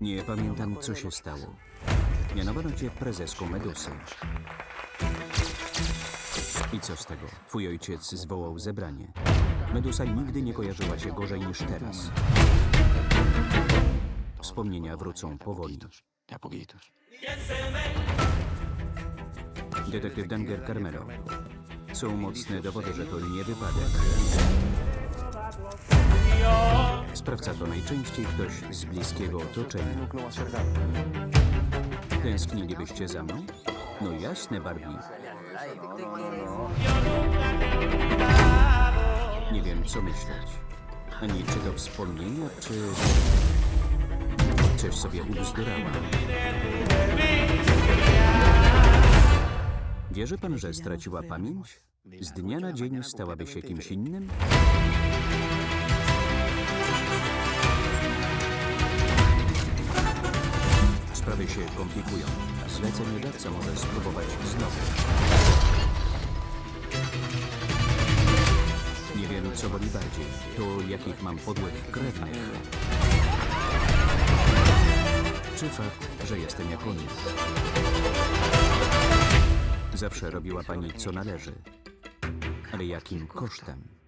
Nie pamiętam, co się stało. Mianowano cię prezeską Medusy. I co z tego? Twój ojciec zwołał zebranie. Medusa nigdy nie kojarzyła się gorzej niż teraz. Wspomnienia wrócą powoli. Detektyw Danger Carmelo. Są mocne dowody, że to nie wypadek. Sprawca to najczęściej ktoś z bliskiego otoczenia. Tęsknilibyście za mną? No jasne, Barbie. Nie wiem, co myśleć. Ani czy to wspomnienia, czy... Coś sobie ubzdurała. Wierzy pan, że straciła pamięć? Z dnia na dzień stałaby się kimś innym? Się komplikują. Zleceniodawca może spróbować znowu. Nie wiem, co boli bardziej. To, jakich mam podłych krewnych. Czy fakt, że jestem jak oni. Zawsze robiła pani, co należy. Ale jakim kosztem?